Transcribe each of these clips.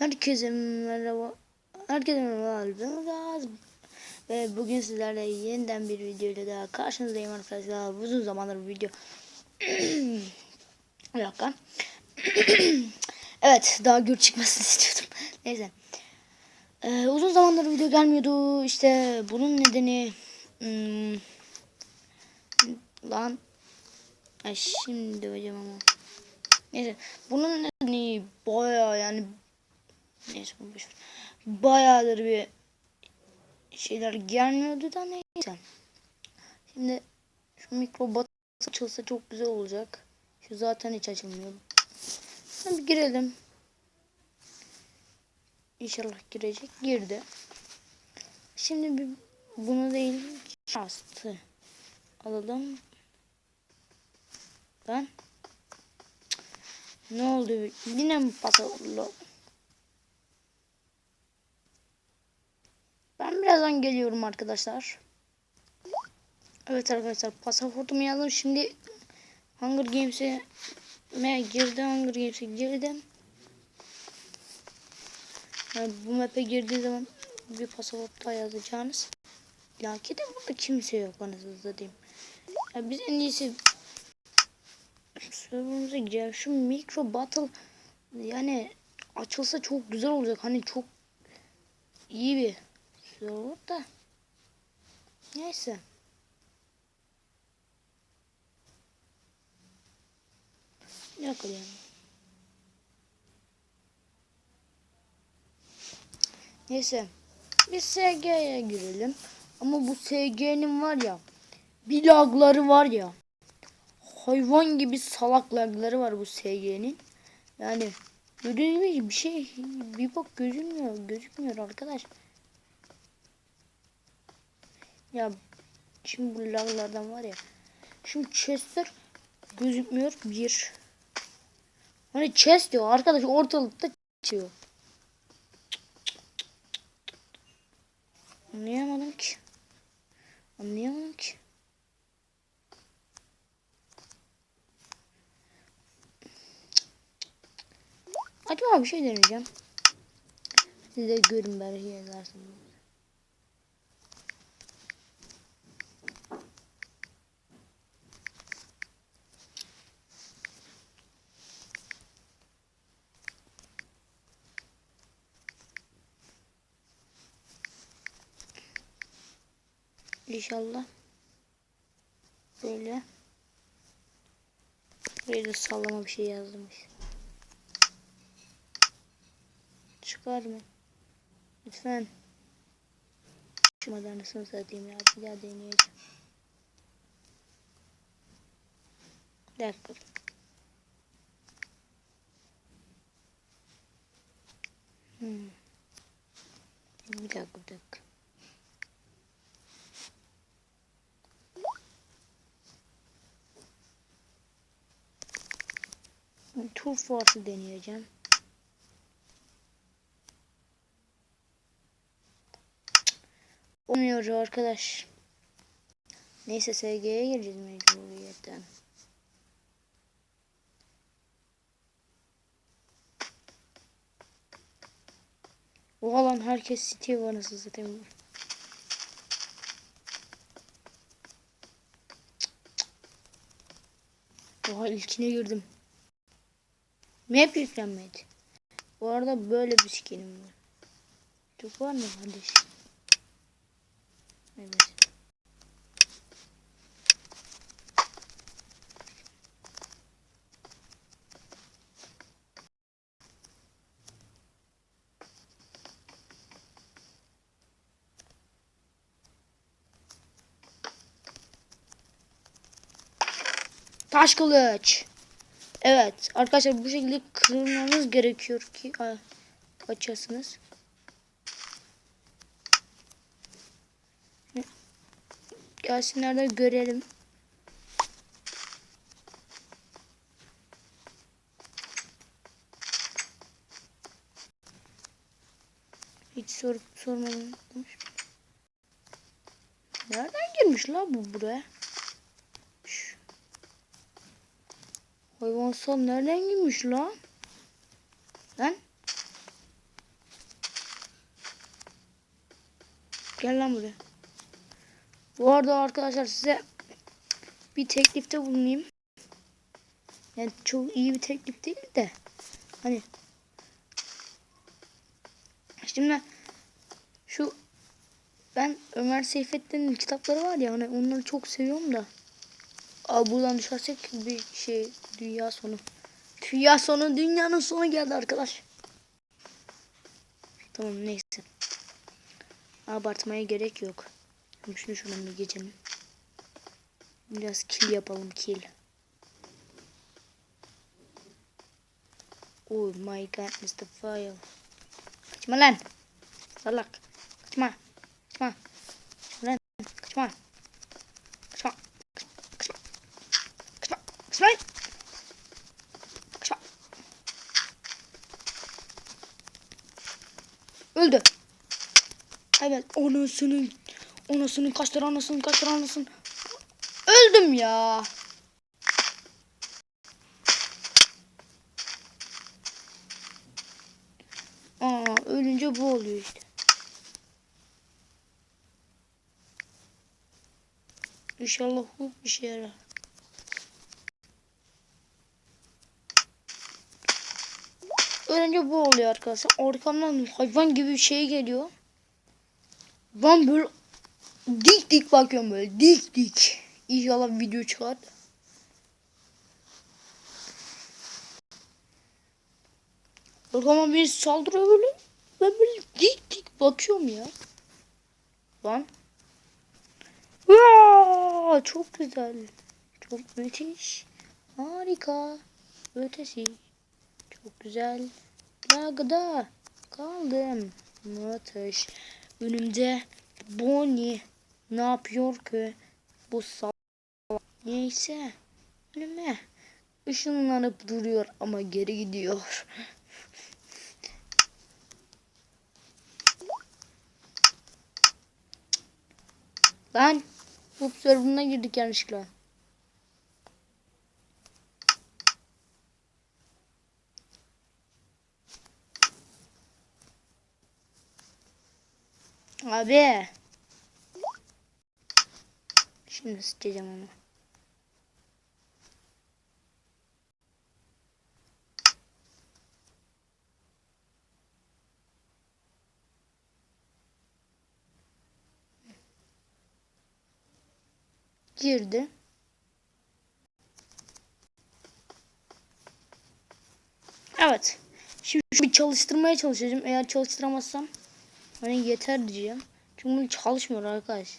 Herkese merhaba. Herkese merhaba. Ve bugün sizlerle yeniden bir video ile daha karşınızdayım arkadaşlar. Uzun zamandır bir video. bir dakika. evet daha gür çıkmasını istiyordum. Neyse. Ee, uzun zamandır video gelmiyordu. İşte bunun nedeni hmm, lan Ay şimdi hocam ama. Neyse bunun nedeni baya yani neyse bu boş. Bayağıdır bir şeyler gelmiyordu da neyse. Şimdi şu mikrobat açılsa çok güzel olacak. Şu zaten hiç açılmıyor. Şimdi girelim. İnşallah girecek. Girdi. Şimdi bir bunu değil şastı. Alalım. Ben ne oldu? Yine mi patolog? Ben birazdan geliyorum arkadaşlar. Evet arkadaşlar pasaportumu yazdım. Şimdi Hunger Games'e me girdi Hunger Games'e girdim. Yani bu map'e girdiği zaman bir pasaport daha yazacağınız. Lakin de burada kimse yok anasını satayım. Ya biz en iyisi serverımıza girelim. Şu mikro battle yani açılsa çok güzel olacak. Hani çok iyi bir server da. Neyse. Yok yani. Neyse. Biz SG'ye girelim. Ama bu SG'nin var ya bir lagları var ya hayvan gibi salak lagları var bu SG'nin. Yani gördüğünüz gibi bir şey bir bak gözükmüyor gözükmüyor arkadaş. Ya şimdi bu laglardan var ya. Şimdi chestler gözükmüyor bir. Hani chest diyor arkadaş ortalıkta çıkıyor. Anlayamadım ki. Anlayamadım ki. Acaba bir şey deneyeceğim. Siz de görün belki yazarsınız. İnşallah böyle buraya sallama bir şey yazmış. Çıkar mı? Lütfen. Şu madarnasını satayım ya. Bir daha deneyeceğim. Bir dakika. Hmm. Bir dakika bir dakika. Tur Force'u deneyeceğim. Olmuyor arkadaş. Neyse SG'ye gireceğiz mecburiyetten. Oha lan herkes Steve anasını satayım. Oha ilkine girdim. Map yüklenmedi. Bu arada böyle bir skinim var. Çok var mı kardeş? Evet. Taş kılıç. Evet arkadaşlar bu şekilde kırmanız gerekiyor ki açasınız. Gelsinler de görelim. Hiç sorup sormadım. Nereden girmiş la bu buraya? Hayvansal nereden girmiş lan? Lan. Gel lan buraya. Bu arada arkadaşlar size bir teklifte bulunayım. Yani çok iyi bir teklif değil de hani şimdi şu ben Ömer Seyfettin'in kitapları var ya hani onları çok seviyorum da. Abi buradan düşersek bir şey dünya sonu. Dünya sonu dünyanın sonu geldi arkadaş. Tamam neyse. Abartmaya gerek yok. Şunu şuradan bir geçelim. Biraz kill yapalım kill. Oh my god Mr. File. Kaçma lan. Salak. Kaçma. Kaçma. Kaçma lan. Kaçma. Öldü. Evet. Anasının. Anasının kaç tane anasının kaç tane anasının. Öldüm ya. Aa, ölünce bu oluyor işte. İnşallah bu bir şey yarar. Ölünce bu oluyor arkadaşlar. Arkamdan hayvan gibi bir şey geliyor. Ben böyle dik dik bakıyorum böyle dik dik. İnşallah video çıkar. Arkama bir saldırıyor böyle. Ben böyle dik dik bakıyorum ya. Lan. Vaa, çok güzel. Çok müthiş. Harika. Ötesi. Çok güzel. Lagda kaldım. Müthiş. Önümde Bonnie ne yapıyor ki? Bu sal Neyse. Önüme ışınlanıp duruyor ama geri gidiyor. Lan bu serverına girdik yanlışlıkla. Abi. Şimdi sıçacağım onu. Girdi. Evet. Şimdi bir çalıştırmaya çalışacağım. Eğer çalıştıramazsam hani yeter diyeceğim. Çünkü çalışmıyor arkadaş.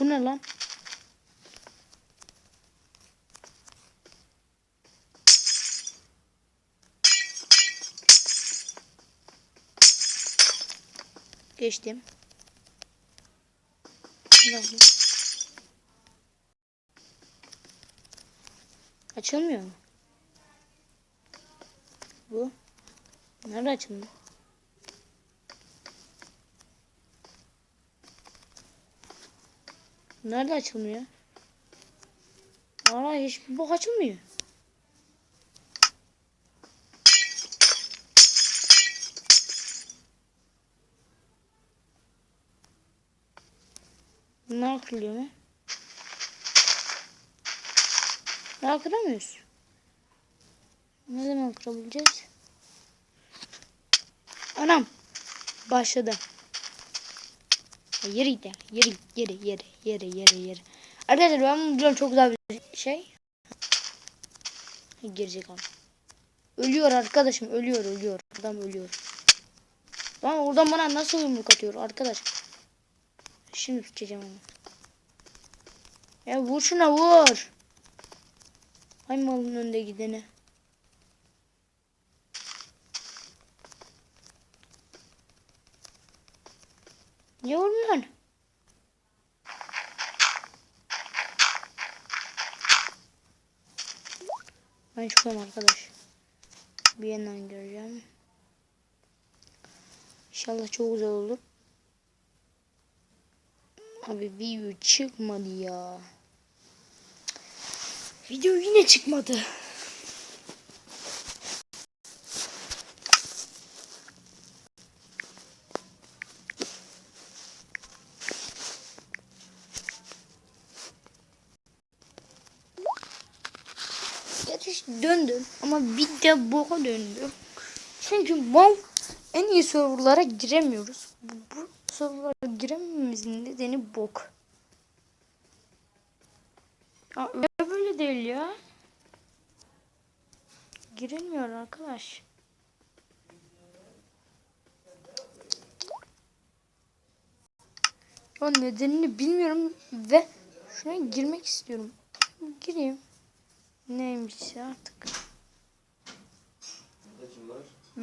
Bu ne lan? Geçtim. Ne oldu? Açılmıyor mu? Bu. Nerede açılmıyor? Nerede açılmıyor? Aa hiç bu açılmıyor. Bunlar kırılıyor mu? Daha kıramıyoruz. Ne zaman kırabileceğiz? Anam. Başladı. Yere ya. Yere. Yere yere yere yere yere. Arkadaşlar ben bunu çok güzel bir şey. Girecek abi. Ölüyor arkadaşım ölüyor ölüyor. Adam ölüyor. Lan oradan bana nasıl yumruk atıyor arkadaş. Şimdi tutacağım onu. Ya vur şuna vur. Hay malın önünde gidene. Niye vurmuyorsun? Ben çıkıyorum arkadaş. Bir yandan göreceğim. İnşallah çok güzel olur. Abi video çıkmadı ya. Video yine çıkmadı. Yarış döndüm ama video boğa döndü. Çünkü mal en iyi serverlara giremiyoruz. Bu, bu serverlara giremememizin nedeni bok. Ya öyle böyle değil ya. Girilmiyor arkadaş. Ya nedenini bilmiyorum ve şuna girmek istiyorum. Gireyim. Neymiş artık.